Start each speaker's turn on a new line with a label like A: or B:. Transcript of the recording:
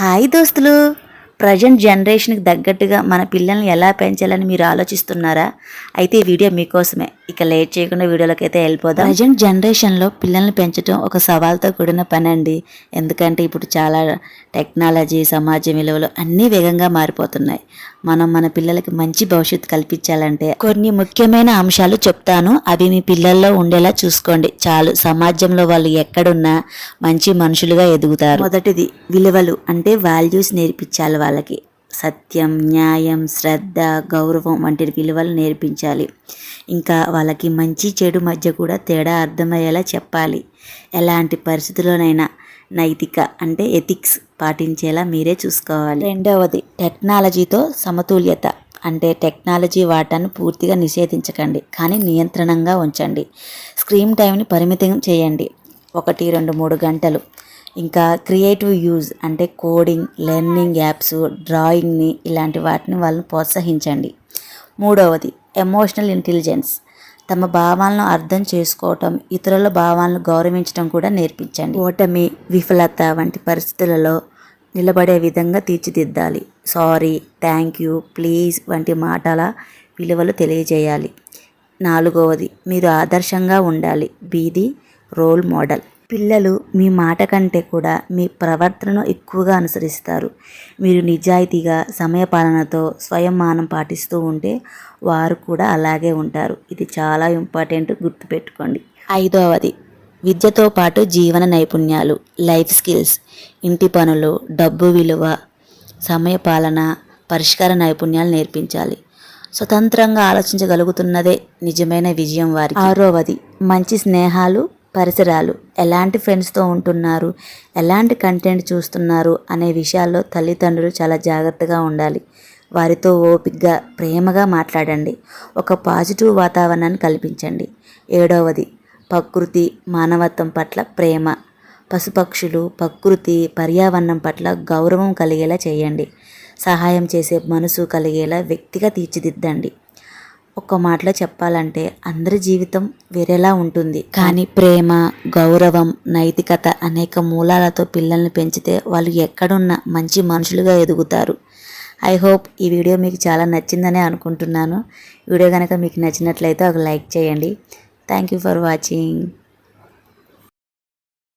A: Hi దోస్తులు. Present జనరేషన్కి తగ్గట్టుగా మన పిల్లల్ని ఎలా పెంచాలని మీరు ఆలోచిస్తున్నారా? అయితే ఈ వీడియో మీకోసమే. ఇక లేట్ చేయకుండా వీడియోలోకి అయితే వెళ్ళిపోదాం ప్రజెంట్ జనరేషన్లో పిల్లల్ని పెంచడం ఒక సవాల్తో కూడిన పని అండి ఎందుకంటే ఇప్పుడు చాలా టెక్నాలజీ సమాజం విలువలు అన్నీ వేగంగా మారిపోతున్నాయి. మనం మన పిల్లలకి మంచి భవిష్యత్తు కల్పించాలంటే కొన్ని ముఖ్యమైన అంశాలు చెప్తాను. అవి మీ పిల్లల్లో ఉండేలా చూసుకోండి. చాలు సమాజంలో వాళ్ళు ఎక్కడున్నా మంచి మనుషులుగా ఎదుగుతారు. మొదటిది విలువలు అంటే వాల్యూస్ నేర్పించాలి వాళ్ళకి. సత్యం న్యాయం శ్రద్ధ గౌరవం వంటి విలువలు నేర్పించాలి. ఇంకా వాళ్ళకి మంచి చెడు మధ్య కూడా తేడా అర్థమయ్యేలా చెప్పాలి. ఎలాంటి పరిస్థితుల్లోనైనా నైతిక అంటే ఎథిక్స్ పాటించేలా మీరే చూసుకోవాలి. రెండవది టెక్నాలజీతో సమతుల్యత అంటే టెక్నాలజీ వాటాను పూర్తిగా నిషేధించకండి కానీ నియంత్రణంగా ఉంచండి. స్క్రీన్ టైంని పరిమితం చేయండి. ఒకటి రెండు మూడు గంటలు ఇంకా క్రియేటివ్ యూజ్ అంటే కోడింగ్ లెర్నింగ్ యాప్స్ డ్రాయింగ్ని ఇలాంటి వాటిని వాళ్ళని ప్రోత్సహించండి. మూడవది ఎమోషనల్ ఇంటెలిజెన్స్. తమ భావాలను అర్థం చేసుకోవటం ఇతరుల భావాలను గౌరవించడం కూడా నేర్పించండి. ఓటమి విఫలత వంటి పరిస్థితులలో నిలబడే విధంగా తీర్చిదిద్దాలి. సారీ థ్యాంక్ యూ ప్లీజ్ వంటి మాటల విలువలు తెలియజేయాలి. నాలుగవది మీరు ఆదర్శంగా ఉండాలి. Be the role model. పిల్లలు మీ మాట కంటే కూడా మీ ప్రవర్తనను ఎక్కువగా అనుసరిస్తారు. మీరు నిజాయితీగా సమయపాలనతో స్వయంమానం పాటిస్తూ ఉంటే వారు కూడా అలాగే ఉంటారు. ఇది చాలా ఇంపార్టెంట్ గుర్తుపెట్టుకోండి. ఐదవది విద్యతో పాటు జీవన నైపుణ్యాలు లైఫ్ స్కిల్స్ ఇంటి పనులు డబ్బు విలువ సమయపాలన పరిష్కార నైపుణ్యాలు నేర్పించాలి. స్వతంత్రంగా ఆలోచించగలుగుతున్నదే నిజమైన విజయం వారి ఆరోవది మంచి స్నేహాలు పరిసరాలు. ఎలాంటి ఫ్రెండ్స్తో ఉంటున్నారు? ఎలాంటి కంటెంట్ చూస్తున్నారు? అనే విషయాల్లో తల్లిదండ్రులు చాలా జాగ్రత్తగా ఉండాలి. వారితో ఓపికగా ప్రేమగా మాట్లాడండి. ఒక పాజిటివ్ వాతావరణాన్ని కల్పించండి. ఏడవది ప్రకృతి మానవత్వం పట్ల ప్రేమ. పశుపక్షులు ప్రకృతి పర్యావరణం పట్ల గౌరవం కలిగేలా చేయండి. సహాయం చేసే మనసు కలిగేలా వ్యక్తిగా తీర్చిదిద్దండి. ఒక్క మాటలో చెప్పాలంటే అందరి జీవితం వేరేలా ఉంటుంది. కానీ ప్రేమ గౌరవం నైతికత అనేక మూలాలతో పిల్లల్ని పెంచితే వాళ్ళు ఎక్కడున్నా మంచి మనుషులుగా ఎదుగుతారు. ఐ హోప్ ఈ వీడియో మీకు చాలా నచ్చిందనే అనుకుంటున్నాను. వీడియో కనుక మీకు నచ్చినట్లయితే ఒక లైక్ చేయండి. Thank you for watching